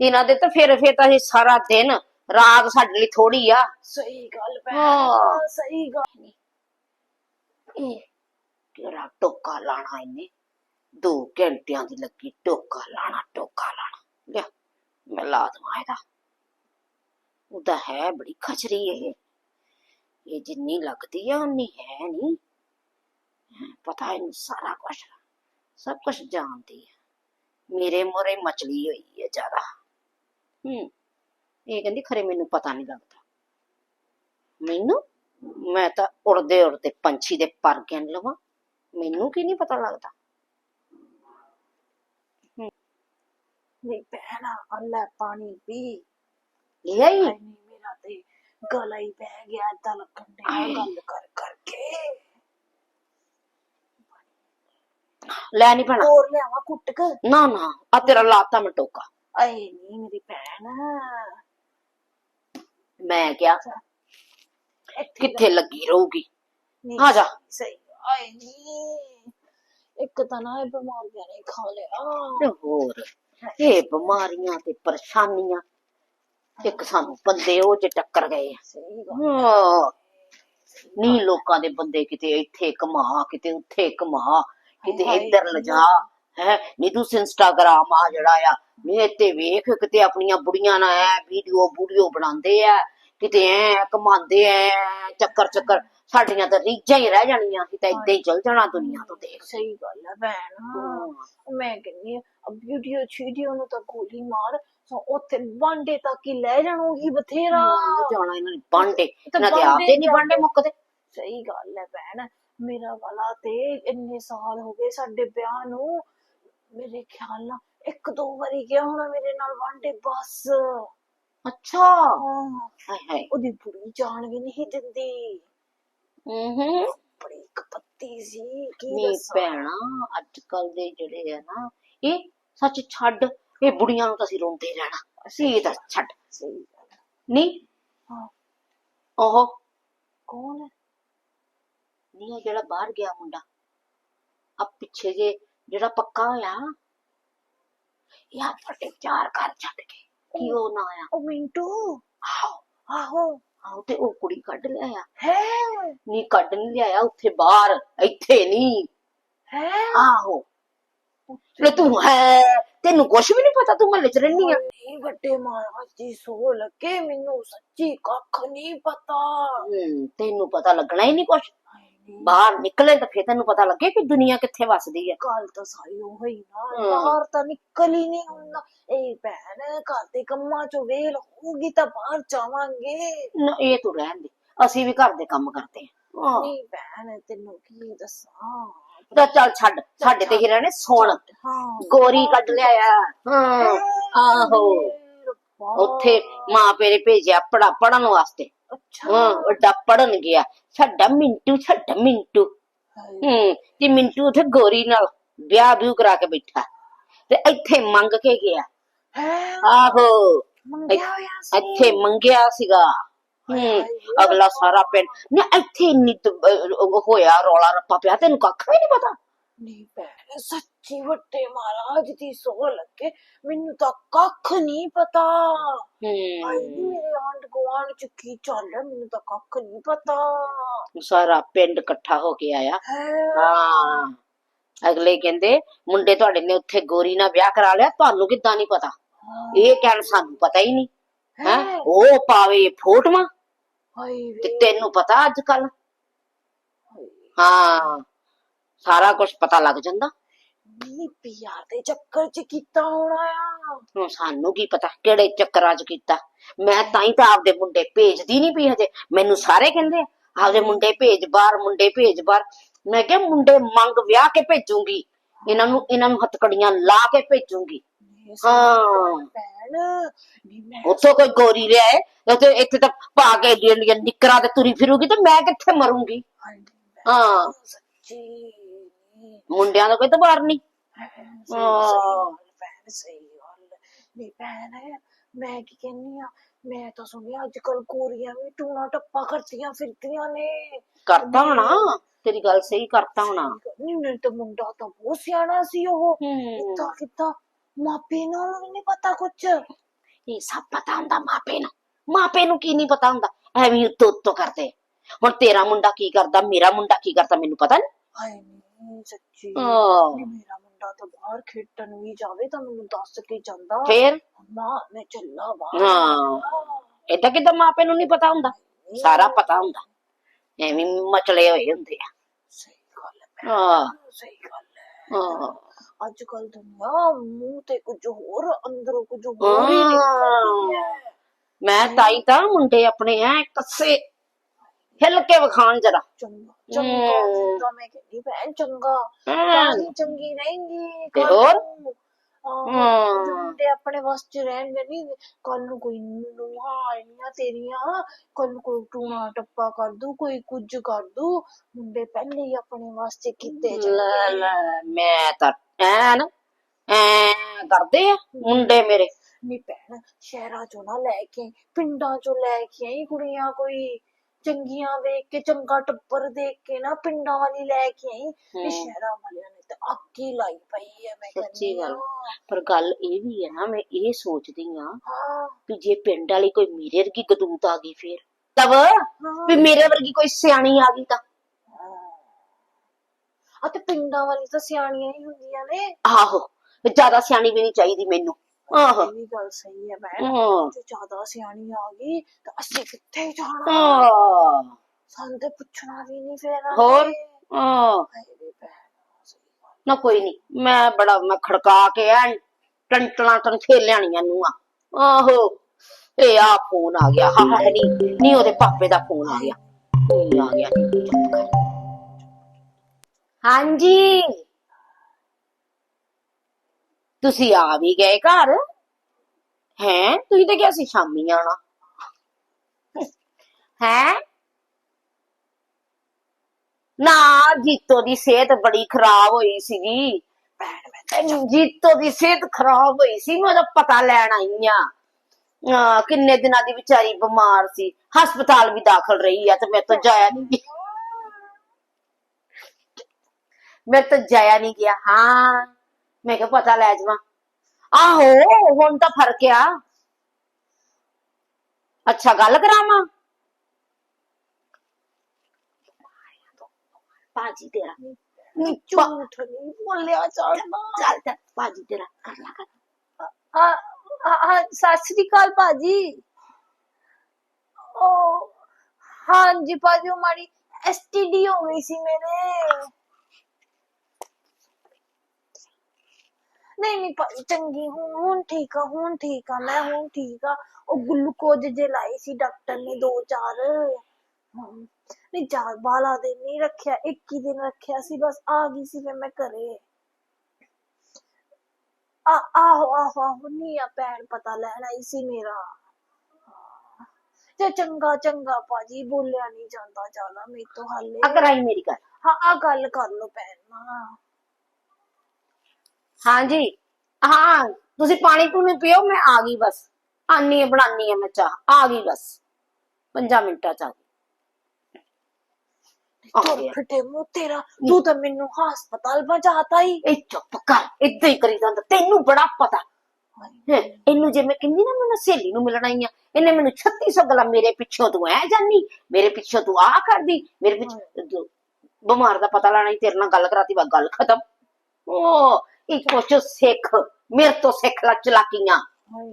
ਇਹਨਾਂ ਦੇ ਤਾਂ ਫਿਰ ਫਿਰ ਤਾਂ ਇਹ ਸਾਰਾ ਦਿਨ ਰਾਤ ਸਾਡੇ ਲਈ ਥੋੜੀ ਆ। ਸਹੀ ਗੱਲ ਭੈਣ। ਸਹੀ ਗੱਲ। ਇਹ ਕਿਹੜਾ ਟੋਕਾ ਲਾਣਾ ਇਹਨੇ? ਦੋ ਘੰਟਿਆਂ ਦੀ ਲੱਗੀ ਟੋਕਾ ਲਾਣਾ ਟੋਕਾ ਲਾਣਾ ਲਿਆ ਮੈਂ ਲਾ ਦਵਾਂ ਇਹਦਾ। ਉਹਦਾ ਹੈ ਬੜੀ ਖਚਰੀ ਇਹ। ਇਹ ਜਿੰਨੀ ਲੱਗਦੀ ਆ ਉਨੀ ਹੈ ਨਹੀਂ। ਪਤਾ ਇਹਨੂੰ ਸਾਰਾ ਕੁਝ ਸਭ ਕੁਝ ਜਾਣਦੀ ਹੈ ਮੇਰੇ ਮੋਰੇ ਮਚਲੀ ਹੋਈ ਹੈ ਜ਼ਿਆਦਾ। ਹੂੰ ਇਹ ਕਹਿੰਦੀ ਖਰੇ ਮੈਨੂੰ ਪਤਾ ਨਹੀਂ ਲੱਗਦਾ। ਮੈਨੂੰ? ਮੈਂ ਤਾਂ ਉੜਦੇ ਉੜਦੇ ਪੰਛੀ ਦੇ ਪਰ ਗਿਣ ਲਵਾਂ। ਮੈਨੂੰ ਕੀ ਨਹੀਂ ਪਤਾ ਲੱਗਦਾ? ਨਹੀਂ ਭੈਣ ਆ ਲੈ ਪਾਣੀ ਪੀ। ਇਹ ਆਈ? ਹਾਏ ਮੇਰਾ ਤੇ ਗਲਾ ਹੀ ਬਹਿ ਗਿਆ ਏਦਾਂ ਲੱਗਣ ਡਿਆ ਹਾਏ। ਗੱਲ ਕਰ ਕਰਕੇ। ਲੈ ਨਹੀਂ ਪੈਣਾ। ਹੋਰ ਲਿਆਵਾਂ ਕੁੱਟ ਕੇ ਨਾ ਨਾ ਆ ਤੇਰਾ ਲਾਤਾ ਮੈਂ ਟੋਕਾ। ਆਏ ਨਹੀਂ ਮੇਰੀ ਭੈਣ। ਮੈਂ ਕਿਹਾ ਇੱਥੇ ਕਿੱਥੇ ਲੱਗੀ ਰਹੂਗੀ? ਨਹੀਂ, ਆ ਜਾ। ਸਹੀ ਆਏ ਨਹੀਂ ਇੱਕ ਤਾਂ ਨਾ ਇਹ ਬਿਮਾਰੀਆਂ ਨੇ ਖਾ ਲਿਆ। ਤੇ ਹੋਰ ਇਹ ਬਿਮਾਰੀਆਂ ਤੇ ਪਰੇਸ਼ਾਨੀਆਂ। ਇੱਕ ਸਾਨੂੰ ਬੰਦੇ ਉਹ ਚ ਟੱਕਰ ਗਏ ਆ। ਸਹੀ ਗੱਲ ਹਾਂ। ਨਹੀਂ ਲੋਕਾਂ ਦੇ ਬੰਦੇ ਕਿਤੇ ਇੱਥੇ ਕਮਾ ਕਿਤੇ ਉੱਥੇ ਕਮਾ। ਕਿਤੇ ਇੱਧਰ ਲਿਜਾ ਹੈ ਨਹੀਂ ਤੂੰ ਇੰਸਟਾਗ੍ਰਾਮ ਆ ਜਿਹੜਾ ਆ ਨਹੀਂ ਇੱਥੇ ਵੇਖ ਕਿਤੇ ਆਪਣੀਆਂ ਬੁੜੀਆਂ ਨਾਲ ਐ ਵੀਡੀਓ ਵੀਡੀਓ ਬਣਾਉਂਦੇ ਆ ਕਿਤੇ ਐ ਕਮਾਉਂਦੇ ਐ ਚੱਕਰ ਚੱਕਰ ਸਾਡੀਆਂ ਤਾਂ ਰੀਝਾਂ ਹੀ ਰਹਿ ਜਾਣੀਆਂ ਕਿਤੇ ਏਦਾਂ ਹੀ ਚਲ ਜਾਣਾ ਦੁਨੀਆ ਤੋਂ ਦੇਖ। ਸਹੀ ਗੱਲ ਹੈ ਭੈਣ ਮੈਂ ਕਹਿੰਦੀ ਆ ਵੀਡੀਓ ਛੀਡੀਓ ਨੂੰ ਤਾਂ ਗੋਲੀ ਮਾਰ ਸੋ ਉੱਥੇ ਬਾਂਡੇ ਤੱਕ ਹੀ ਲੈ ਜਾਣੋ ਹੀ ਬਥੇਰਾ। ਜਾਣਾ ਇਹਨਾਂ ਨੇ ਬਾਂਡੇ ਤਾਂ ਇਹਨਾਂ ਦੇ ਆਪਦੇ ਨਹੀਂ। ਬਾਂਡੇ ਮੁੱਕਦੇ। ਸਹੀ ਗੱਲ ਹੈ ਭੈਣ ਮੇਰਾ ਵਾਲਾ ਤੇ ਇੰਨੇ ਸਾਲ ਹੋ ਗਏ ਸਾਡੇ ਵਿਆਹ ਨੂੰ। ਮੇਰੇ ਖਿਆਲ ਨਾਲ ਇੱਕ ਦੋ ਵਾਰੀ ਗਿਆ ਹੋਣਾ ਮੇਰੇ ਨਾਲ ਵਾਂਡੇ ਬਸ। ਅੱਛਾ। ਹਾਂ। ਹਾਏ ਹਾਏ। ਉਹਦੀ ਬੁੜੀ ਜਾਣ ਵੀ ਨਹੀਂ ਦਿੰਦੀ। ਹੂੰ ਬੜੀ ਕਪੱਤੀ ਸੀ ਕੀ ਨੀ ਦੱਸਾਂ। ਭੈਣਾ ਅੱਜ ਕੱਲ ਦੇ ਜਿਹੜੇ ਆ ਨਾ ਇਹ ਸੱਚ ਛੱਡ ਇਹ ਬੁੜੀਆਂ ਨੂੰ ਤਾਂ ਅਸੀਂ ਰੋਂਦੇ ਹੀ ਰਹਿਣਾ। ਅਸੀਂ ਇਹ ਤਾਂ ਛੱਡ। ਸਹੀ ਗੱਲ। ਨਹੀਂ ਹਾਂ। ਉਹ ਕੌਣ ਹੈ? ਨਹੀਂ ਉਹ ਜਿਹੜਾ ਬਾਹਰ ਗਿਆ ਮੁੰਡਾ। ਆ ਪਿੱਛੇ ਜੇ ਜਿਹੜਾ ਪੱਕਾ ਹੋਇਆ ਯਾਰ ਫਟੇ ਚਾਰ ਘਰ ਛੱਡ ਕੇ ਕੀ ਉਹ ਨਾ ਆਇਆ? ਉਹ ਮਿੰਟੂ। ਆਹੋ ਆਹੋ। ਆਹੋ ਤੇ ਉਹ ਕੁੜੀ ਕੱਢ ਲਿਆਇਆ ਹੈ। ਨਹੀਂ ਕੱਢ ਨਹੀਂ ਲਿਆਇਆ ਉੱਥੇ ਬਾਹਰ ਇੱਥੇ ਨਹੀਂ। ਹੈ। ਆਹੋ। ਲੈ ਤੂੰ ਹੈ ਤੈਨੂੰ ਕੁਛ ਵੀ ਨਹੀਂ ਪਤਾ ਤੂੰ ਮਹੱਲੇ ਚ ਰਹਿਨੀ ਆ। ਨਹੀਂ ਵੱਡੇ ਮਹਾਰਾਜ ਜੀ ਸੋ ਲੱਗੇ ਮੈਨੂੰ ਸੱਚੀ ਕੱਖ ਨਹੀਂ ਪਤਾ। ਤੈਨੂੰ ਪਤਾ ਲੱਗਣਾ ਹੀ ਨਹੀਂ ਕੁਛ। ਨੀ, ਬਾਹਰ ਨਿਕਲੇ ਤਾਂ ਫੇਰ ਤੈਨੂੰ ਪਤਾ ਲੱਗੇ ਕਿ ਦੁਨੀਆ ਕਿੱਥੇ ਵੱਸਦੀ ਹੈ ਗੱਲ ਤਾਂ ਸਾਰੀ ਉਹ ਹੀ। ਨਾ। ਬਾਹਰ ਤਾਂ ਨਿਕਲ ਹੀ ਨਹੀਂ ਹੁੰਦਾ। ਇਹ ਭੈਣ ਘਰ ਦੇ ਕੰਮਾਂ ਚੋਂ ਵੇਲ ਹੋਊਗੀ ਤਾਂ ਬਾਹਰ ਜਾਵਾਂਗੇ। ਨਾ, ਇਹ ਤੂੰ ਰਹਿਣ ਦੇ। ਅਸੀਂ ਵੀ ਘਰ ਦੇ ਕੰਮ ਕਰਦੇ ਹਾਂ। ਨਹੀਂ ਭੈਣ ਤੈਨੂੰ ਕੀ ਦੱਸਾਂ? ਤਾਂ ਚੱਲ ਛੱਡ ਸਾਡੇ ਤੇ ਹੀ ਰਹਿਣੇ ਸੋਣ। ਗੋਰੀ ਕੱਢ ਲਿਆਇਆ ਹਾਂ ਆਹੋ। ਉੱਥੇ ਮਾਂ ਪੇਰੇ ਭੇਜਿਆ ਪੜਾ ਪੜਨ ਵਾਸਤੇ। ਹਾਂ ਵੱਡਾ ਪੜਨ ਗਿਆ। ਸਾਡਾ ਮਿੰਟੂ ਸਾਡਾ ਮਿੰਟੂ। ਹੂੰ ਤੇ ਮਿੰਟੂ ਉਥੇ ਗੋਰੀ ਨਾਲ ਵਿਆਹ ਵਿਊ ਕਰਾ ਕੇ ਬੈਠਾ। ਤੇ ਇੱਥੇ ਮੰਗ ਕੇ ਗਿਆ। ਆਹੋ। ਇੱਥੇ ਮੰਗਿਆ ਸੀਗਾ। ਹੂੰ ਅਗਲਾ ਸਾਰਾ ਪਿੰਡ ਨਾ ਇੱਥੇ ਇੰਨੀ ਤ- ਅਹ ਹੋਇਆ ਰੌਲਾ ਰੱਪਾ ਪਿਆ। ਤੈਨੂੰ ਕੱਖ ਵੀ ਨਹੀਂ ਪਤਾ। ਨਹੀਂ ਭੈਣ ਸੱਚੀ ਵੱਡੇ ਮਹਾਰਾਜ ਦੀ ਸੋਹ ਲੱਗੇ ਮੈਨੂੰ ਤਾਂ ਕੱਖ ਨਹੀਂ ਪਤਾ। ਹਾਏ ਨੀ ਹੂੰ। ਮੇਰੇ ਆਂਡ ਗੁਆਂਢ ਚ ਕੀ ਚੱਲ ਰਿਹਾ ਮੈਨੂੰ ਤਾਂ ਕੱਖ ਨਹੀਂ ਪਤਾ। ਸਾਰਾ ਪਿੰਡ ਇਕੱਠਾ ਹੋ ਕੇ ਆਇਆ। ਹੈ। ਹਾਂ। ਅਗਲੇ ਕਹਿੰਦੇ ਮੁੰਡੇ ਤੁਹਾਡੇ ਨੇ ਉੱਥੇ ਗੋਰੀ ਨਾਲ ਵਿਆਹ ਕਰਾ ਲਿਆ ਤੁਹਾਨੂੰ ਕਿੱਦਾਂ ਨਹੀਂ ਪਤਾ? ਇਹ ਕਹਿਣ ਸਾਨੂੰ ਪਤਾ ਹੀ ਨਹੀਂ। ਹੈ। ਉਹ ਪਾਵੇ ਫੋਟੋਆਂ ਹਾਏ ਤੇ ਵੇ। ਤੈਨੂੰ ਪਤਾ ਅੱਜ ਕੱਲ। ਹਾਂ। ਸਾਰਾ ਕੁਝ ਪਤਾ ਲੱਗ ਜਾਂਦਾ। ਨੀ ਪਿਆਰ ਦੇ ਚੱਕਰ ਚ ਕੀਤਾ ਹੋਣਾ ਆ। ਹੁਣ ਸਾਨੂੰ ਕੀ ਪਤਾ ਕਿਹੜੇ ਚੱਕਰਾਂ 'ਚ ਕੀਤਾ। ਮੈਂ ਤਾਂ ਹੀ ਤਾਂ ਆਪਦੇ ਮੁੰਡੇ ਭੇਜਦੀ ਨਹੀਂ ਪਈ ਹਜੇ। ਮੈਨੂੰ ਸਾਰੇ ਕਹਿੰਦੇ ਆ, ਆਪਦੇ ਮੁੰਡੇ ਭੇਜ ਬਾਹਰ ਮੁੰਡੇ ਭੇਜ ਬਾਹਰ। ਮੈਂ ਕਿਹਾ ਮੁੰਡੇ ਮੰਗ ਵਿਆਹ ਕੇ ਭੇਜੂਗੀ। ਇਹਨਾਂ ਨੂੰ ਇਹਨਾਂ ਨੂੰ ਹੱਥਕੜੀਆਂ ਲਾ ਕੇ ਭੇਜੂਗੀ। ਸਹੀ ਹਾਂ। ਭੈਣ ਨੀ ਮੈਂ ਉੱਥੋਂ ਕੋਈ ਗੋਰੀ ਲਿਆਏ ਉੱਥੇ ਇੱਥੇ ਤਾਂ ਪਾ ਕੇ ਏਡੀਆਂ ਏਡੀਆਂ ਨਿੱਕਰਾਂ ਤੇ ਤੁਰੀ ਫਿਰੂਗੀ ਤੇ ਮੈਂ ਕਿੱਥੇ ਮਰੂੰਗੀ? ਹਾਏ ਨੀ ਹਾਂ। ਸੱਚੀ ਮੁੰਡਿਆਂ ਦਾ ਕੋਈ ਤਬਾਰ ਨਹੀਂ ਭੈਣ, ਸਹੀ ਗੱਲ ਨਹੀਂ ਭੈਣ ਮੈਂ ਕੀ ਕਹਿੰਨੀ ਆ ਮੈਂ ਤਾਂ ਸੁਣਿਆ ਅੱਜ ਕੱਲ ਕੋਰੀਆਂ ਵੀ ਟੂਣਾ ਟੱਪਾ ਕਰਦੀਆਂ ਫਿਰਦੀਆਂ ਨੇ। ਕਰਤਾ ਹੋਣਾ। ਤੇਰੀ ਗੱਲ ਸਹੀ ਕਰਤਾ ਹੋਣਾ। ਨਹੀਂ ਨਹੀਂ ਤਾਂ ਮੁੰਡਾ ਤਾਂ ਬਹੁਤ ਸਿਆਣਾ ਸੀ ਉਹ। ਕਿੱਦਾਂ ਕਿੱਦਾਂ? ਮਾਪੇ ਨੂੰ ਵੀ ਨਹੀਂ ਪਤਾ ਕੁਛ। ਇਹ ਸਭ ਪਤਾ ਹੁੰਦਾ ਮਾਪੇ ਨੂੰ। ਮਾਪੇ ਨੂੰ ਕੀ ਨਹੀਂ ਪਤਾ ਹੁੰਦਾ? ਐਵੇਂ ਉੱਤੋਂ ਉੱਤੋਂ ਕਰਦੇ। ਹੁਣ ਤੇਰਾ ਮੁੰਡਾ ਕੀ ਕਰਦਾ ਮੇਰਾ ਮੁੰਡਾ ਕੀ ਕਰਦਾ ਮੈਨੂੰ ਪਤਾ ਨਹੀਂ ਹਾਏ ਨਹੀਂ ਸੱਚੀ। ਹਾਂ। ਨਹੀਂ, ਮੇਰਾ ਮੁੰਡਾ ਤਾਂ ਬਾਹਰ ਖੇਡਣ ਵੀ ਜਾਵੇ ਤਾਂ ਮੈਨੂੰ ਦੱਸ ਕੇ ਜਾਂਦਾ। ਫੇਰ? ਮਾਂ ਮੈਂ ਚੱਲਾ ਬਾਹਰ। ਹਾਂ। ਏਦਾਂ ਕਿਦਾਂ ਮਾਪੇ ਨੂੰ ਨਹੀਂ ਪਤਾ ਹੁੰਦਾ। ਸਾਰਾ ਪਤਾ ਹੁੰਦਾ। ਐਵੇਂ ਮਚਲੇ ਹੋਏ ਹੁੰਦੇ ਆ। ਸਹੀ ਗੱਲ ਹੈ ਹਾਂ। ਭੈਣ, ਸਹੀ ਗੱਲ ਹੈ। ਹਾਂ। ਅੱਜ ਕੱਲ ਦੁਨੀਆ ਮੂੰਹ ਤੇ ਕੁਝ ਹੋਰ ਅੰਦਰੋਂ ਕੁਝ ਹੋਰ ਹੀ ਨਿਕਲਦੀ ਹੈ ਮੈਂ ਤਾਈ ਤਾਂ ਮੁੰਡੇ ਆਪਣੇ ਐ ਕੱਸੇ ਹਿੱਲ ਕੇ ਵਿਖਾਣ ਜਰਾ। ਚੰਗਾ ਚੰਗਾ ਹਮ। ਤਾਂ ਮੈਂ ਕਹਿੰਦੀ ਭੈਣ ਚੰਗਾ। ਕਾਹਦੀ ਚੰਗੀ ਰਹੇਂਗੀ ਤੇ ਹੋਰ? ਆਪਣੇ ਵਾਸ ਚ ਰਹਿਣਗੇ ਨਹੀਂ ਕੱਲ ਨੂੰ ਕੋਈ ਨੂੰਹਾਂ ਆਈਆਂ ਤੇਰੀਆਂ ਕੱਲ ਨੂੰ ਕੋਈ ਟੂਣਾ ਟੱਪਾ ਕਰ ਦੂ ਕੋਈ ਕੁਝ ਕਰ ਦੂ। ਮੁੰਡੇ ਪਹਿਲੇ ਹੀ ਆਪਣੇ ਵਾਸ ਚ ਕੀਤੇ ਲੈ ਜਾਂਦੇ ਲੈ ਮੈਂ ਤਾਂ ਐਨ ਐ ਕਰਦੇ ਆ ਮੁੰਡੇ ਮੇਰੇ। ਨੀ ਭੈਣ ਸ਼ਹਿਰਾਂ ਚੋਂ ਨਾ ਲੈ ਕੇ ਆਈ, ਪਿੰਡਾਂ ਚੋਂ ਲੈ ਕੇ ਆਈ ਕੁੜੀਆਂ ਕੋਈ। ਚੰਗੀਆਂ ਵੇਖ ਕੇ ਚੰਗਾ ਟੱਬਰ ਦੇਖ ਕੇ ਨਾ ਪਿੰਡਾਂ ਵਾਲੀ ਲੈ ਕੇ ਆਈ। ਇਹ ਸ਼ਹਿਰਾਂ ਵਾਲਿਆਂ ਨੇ ਤਾਂ ਅੱਗ ਹੀ ਲਾਈ ਪਈ ਹੈ ਮੈਂ ਸੱਚੀ ਕਹਿੰਦੀ ਗੱਲ। ਪਰ ਗੱਲ ਇਹ ਵੀ ਹੈ ਨਾ ਮੈਂ ਇਹ ਸੋਚਦੀ ਆ ਵੀ ਜੇ ਪਿੰਡ ਵਾਲੀ ਕੋਈ ਮੇਰੇ ਵਰਗੀ ਗਦੂਤ ਆ ਗਈ ਫੇਰ ਤਬ ਹਾਂ। ਵੀ ਮੇਰੇ ਵਰਗੀ ਕੋਈ ਸਿਆਣੀ ਆ ਗਈ ਤਾਂ ਆ ਤੇ ਪਿੰਡਾਂ ਵਾਲੀ ਤਾਂ ਸਿਆਣੀਆਂ ਹੀ ਹੁੰਦੀਆਂ ਨੇ ਆਹੋ ਜ਼ਿਆਦਾ ਸਿਆਣੀ ਵੀ ਨਹੀਂ ਚਾਹੀਦੀ ਮੈਨੂੰ ਆਹੋ। ਇਹ ਵੀ ਗੱਲ ਸਹੀ ਹੈ ਭੈਣ। ਹਾਂ। ਜੇ ਜ਼ਿਆਦਾ ਸਿਆਣੀ ਆ ਗਈ ਤਾਂ ਅਸੀਂ ਕਿੱਥੇ ਜਾਣਾ? ਹਾਂ। ਸਾਨੂੰ ਤੇ ਪੁੱਛਣਾ ਵੀ ਨਹੀਂ ਫੇਰ ਹੋਰ? ਹਾਂ। ਹਾਏ ਵੇ ਭੈਣ ਸਹੀ ਗੱਲ ਨਾ ਕੋਈ ਨਹੀਂ ਮੈਂ ਬੜਾ ਮੈਂ ਖੜਕਾ ਕੇ ਐ ਟੰਟਲਾਂ ਟੰ ਖੇਲਿਆਣੀਆਂ ਨੂੰ ਆ ਆਹੋ ਇਹ ਆ ਫੋਨ ਆ ਗਿਆ ਹਾਂ ਹੈ ਨਹੀਂ ਨਹੀਂ ਉਹਦੇ ਪਾਪੇ ਦਾ ਫੋਨ ਆ ਗਿਆ। ਆ ਹਾਂਜੀ। ਤੁਸੀਂ ਆ ਵੀ ਗਏ ਘਰ? ਹੈ? ਤੁਸੀਂ ਤਾਂ ਕਿਹਾ ਸੀ ਸ਼ਾਮੀ ਆਣਾ ਹੈ? ਨਾ ਜੀਤੋ ਦੀ ਸਿਹਤ ਬੜੀ ਖਰਾਬ ਹੋਈ ਸੀਗੀ। ਜੀਤੋ ਦੀ ਸਿਹਤ ਖਰਾਬ ਹੋਈ ਸੀ ਮੈਂ ਉਹਦਾ ਪਤਾ ਲੈਣ ਆਈ ਆ। ਆ, ਕਿੰਨੇ ਦਿਨਾਂ ਦੀ ਵਿਚਾਰੀ ਬਿਮਾਰ ਸੀ। ਹਸਪਤਾਲ ਵੀ ਦਾਖਲ ਰਹੀ ਆ ਤੇ ਮੈਂ ਤਾਂ ਜਾਇਆ ਨਹੀਂ ਗਿਆ। ਮੈਂ ਤਾਂ ਜਾਇਆ ਨਹੀਂ ਗਿਆ। ਹਾਂ। ਮੈਂ ਕਿਹਾ ਪਤਾ ਲੈ ਜਾਵਾਂ ਆਹੋ ਹੁਣ ਤਾਂ ਫ਼ਰਕ ਆ ਅੱਛਾ ਗੱਲ ਕਰਾਵਾਂ ਬਾਜੀ ਤੇਰਾ ਨਹੀਂ ਝੂਠ ਨਹੀਂ ਬੋਲਿਆ ਜਾਂਦਾ ਚੱਲ ਚੱਲ ਬਾਜੀ ਤੇਰਾ ਕਰ ਲਾ ਕਰ ਆ ਆ ਸਤਿ ਸ੍ਰੀ ਅਕਾਲ ਭਾਜੀ ਉਹ ਹਾਂਜੀ ਭਾਜੀ ਉਹ ਮਾੜੀ ਐਸਟੀਡੀ ਹੋ ਗਈ ਸੀ ਮੇਰੇ ਨਹੀਂ ਨਹੀਂ ਚੰਗੀ ਹੁਣ ਹੁਣ ਠੀਕ ਆ ਹੁਣ ਠੀਕ ਆ ਮੈਂ ਹੁਣ ਠੀਕ ਆ। ਉਹ ਗਲੂਕੋਜ਼ ਜੇ ਲਾਏ ਸੀ ਡਾਕਟਰ ਨੇ ਦੋ ਚਾਰ। ਨਹੀਂ ਚਾਰ ਬਾਲਾ ਦੇ ਨਹੀਂ ਰੱਖਿਆ ਇੱਕ ਹੀ ਦਿਨ ਰੱਖਿਆ ਸੀ ਬਸ ਆ ਗਈ ਸੀ ਫਿਰ ਮੈਂ ਘਰੇ। ਆ ਆਹੋ ਆਹੋ ਆਹੋ ਨਹੀਂ ਆ ਭੈਣ ਪਤਾ ਲੈਣ ਆਈ ਸੀ ਮੇਰਾ। ਤੇ ਚੰਗਾ ਚੰਗਾ ਭਾਜੀ ਬੋਲਿਆ ਨਹੀਂ ਜਾਂਦਾ ਜ਼ਿਆਦਾ ਮੇਰੇ ਤੋਂ ਹਾਲੇ। ਆ ਕਰਾਈ ਮੇਰੀ ਗੱਲ। ਹਾਂ ਆ ਗੱਲ ਕਰ ਲੋ ਭੈਣ ਨਾਲ। ਹਾਂਜੀ। ਹਾਂ ਤੁਸੀਂ ਪਾਣੀ ਪੂਣੀ ਪੀਓ ਮੈਂ ਆ ਗਈ ਬਸ। ਆਨੀ ਹੈ ਬਣਾਨੀ ਹੈ ਮੈਂ ਚਾਹ। ਆ ਗਈ ਬਸ। ਪੰਜਾਂ ਮਿੰਟਾਂ ਚ ਆ ਗਈ। ਆ ਤੁਰ ਗਿਆ। ਫਿਟੇ ਮੂੰਹ ਤੇਰਾ। ਤੂੰ ਤਾਂ ਮੈਨੂੰ ਹਸਪਤਾਲ ਪਹੁੰਚਾਤਾ ਹੀ ਇਹ ਚੁੱਪ ਕਰ। ਏਦਾਂ ਹੀ ਕਰੀ ਜਾਂਦਾ। ਤੈਨੂੰ ਬੜਾ ਪਤਾ। ਹੈਂ, ਇਹਨੂੰ ਜੇ ਮੈਂ ਕਹਿੰਦੀ ਨਾ ਮੈਂ ਸਹੇਲੀ ਨੂੰ ਮਿਲਣ ਆਈ ਆ ਇਹਨੇ ਮੈਨੂੰ 3600 ਗੱਲਾਂ ਮੇਰੇ ਪਿੱਛੋਂ ਤੂੰ ਐ ਜਾਨੀ ਮੇਰੇ ਪਿੱਛੋਂ ਤੂੰ ਆ ਕਰਦੀ ਮੇਰੇ ਪਿੱਛੋਂ ਬਿਮਾਰ ਦਾ ਪਤਾ ਲੈਣਾ ਹੀ ਤੇਰੇ ਨਾਲ ਗੱਲ ਕਰਾਤੀ ਵਾ ਗੱਲ ਖਤਮ। ਉਹ ਇਹ ਕੁਛ ਸਿੱਖ ਮੇਰੇ ਤੋਂ ਸਿੱਖ ਲੈ ਚਲਾਕੀਆਂ।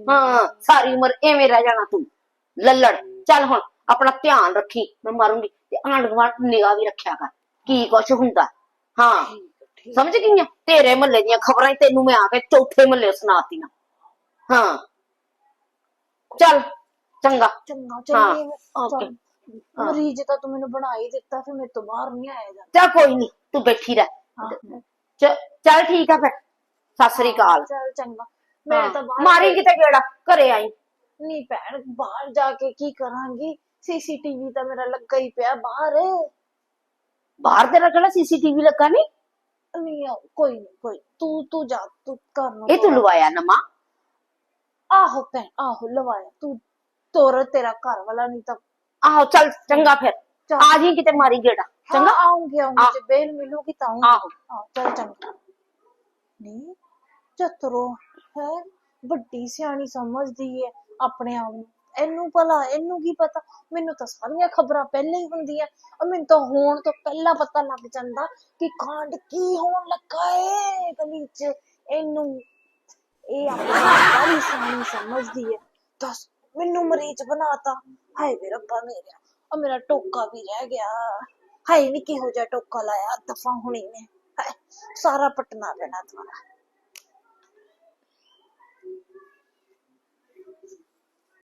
ਹਾਂ ਸਾਰੀ ਉਮਰ ਐਵੇਂ ਰਹਿ ਜਾਣਾ ਤੂੰ। ਲੱਲੜ ਚੱਲ ਹੁਣ ਆਪਣਾ ਧਿਆਨ ਰੱਖੀ ਮੈਂ ਮਾਰੂੰਗੀ ਤੇ ਆਂਢ ਗੁਆਂਢ ਨਿਗਾਹ ਵੀ ਰੱਖਿਆ ਕਰ ਕੀ ਕੁਛ ਹੁੰਦਾ। ਹਾਂ ਸਮਝ ਗਈਆਂ? ਤੇਰੇ ਮਹੱਲੇ ਦੀਆਂ ਖਬਰਾਂ ਤੈਨੂੰ ਮੈਂ ਆ ਕੇ ਚੌਥੇ ਮਹੱਲੇ ਸੁਣਾਤੀਆਂ। ਹਾਂ। ਚੱਲ ਚੰਗਾ। ਚੰਗਾ ਚੰਗੀ ਓਕੇ। ਮਰੀਜ਼ ਤਾਂ ਤੂੰ ਮੈਨੂੰ ਬਣਾ ਹੀ ਦਿੱਤਾ ਫਿਰ ਮੇਰੇ ਤੋਂ ਬਾਹਰ ਨਹੀਂ ਆਇਆ ਜਾਂਦਾ। ਚੱਲ ਕੋਈ ਨਹੀਂ ਤੂੰ ਬੈਠੀ ਰਹਿ। ਚੱਲ ਠੀਕ ਆ ਫਿਰ। ਸਤਿ ਸ੍ਰੀ ਅਕਾਲ। ਚੱਲ ਚੰਗਾ। ਮੈਂ ਹਾਂ, ਤਾਂ ਬਾਹਰ ਮਾਰੀ ਕਿਤੇ ਗੇੜਾ? ਘਰੇ ਆਈ। ਨਹੀਂ ਭੈਣ ਬਾਹਰ ਜਾ ਕੇ ਕੀ ਕਰਾਂਗੀ? ਸੀਸੀਟੀਵੀ ਤਾਂ ਮੇਰਾ ਲੱਗਾ ਹੀ ਪਿਆ ਬਾਹਰ। ਬਾਹਰ ਤੇਰਾ ਕਿਹੜਾ ਸੀਸੀਟੀਵੀ ਲੱਗਾ ਨਹੀਂ ਨਹੀਂ ਕੋਈ ਨਹੀਂ ਕੋਈ ਤੂੰ ਤੂੰ ਜਾ ਤੂੰ ਕਰ ਨੂੰ ਇਹ ਤੂੰ ਲਵਾਇਆ ਨਵਾਂ? ਆਹੋ ਭੈਣ ਆਹੋ ਲਵਾਇਆ। ਤੂੰ ਤੋਰ ਤੇਰਾ ਘਰ ਵਾਲਾ ਨਹੀਂ ਤਾਂ ਆਹੋ ਚੱਲ ਚੰਗਾ ਫਿਰ। ਚੱਲ। ਆ ਜੀ ਕਿਤੇ ਮਾਰੀ ਗੇੜਾ। ਚੰਗਾ ਚੰਗਾ? ਆਉਂਗੀ ਆਉਂਗੀ। ਆਹ। ਜੇ ਬੇਲ ਮਿਲੂਗੀ ਤਾਂ ਆਉਂਗੀ। ਆਹੋ। ਆਹ, ਚੱਲ ਚੰਗਾ। ਨਹੀਂ ਚਤਰੋ, ਹੈ, ਵੱਡੀ ਸਿਆਣੀ ਸਮਝਦੀ ਹੈ ਆਪਣੇ ਆਪ ਨੂੰ। ਇਹਨੂੰ ਭਲਾ, ਇਹਨੂੰ ਕੀ ਪਤਾ? ਮੈਨੂੰ ਤਾਂ ਸਾਰੀਆਂ ਖਬਰਾਂ ਪਹਿਲਾਂ ਹੀ ਹੁੰਦੀਆਂ। ਔਰ ਮੈਨੂੰ ਤਾਂ ਹੋਣ ਤੋਂ ਪਹਿਲਾਂ ਪਤਾ ਲੱਗ ਜਾਂਦਾ ਕਿ ਕਾਂਡ ਕੀ ਹੋਣ ਲੱਗਾ ਏ ਗਲੀ 'ਚ। ਇਹਨੂੰ, ਇਹ ਆਪਣੀ ਸਾਰੀ ਸਿਆਣੀ ਸਮਝਦੀ ਹੈ ਦੱਸ, ਮੈਨੂੰ ਮਰੀਜ਼ ਬਣਾਤਾ। ਹਾਏ ਵੇ ਰੱਬਾ ਮੇਰਾ। ਉਹ ਮੇਰਾ ਟੋਕਾ ਵੀ ਰਹਿ ਗਿਆ। ਹਾਏ ਨੀ ਕਿਹੋ ਜਿਹਾ ਟੋਕਾ ਲਾਇਆ ਦਫਾ ਹੁਣੀ ਨੇ। ਸਾਰਾ ਪਟਨਾ ਪੈਣਾ ਤੁਹਾਡਾ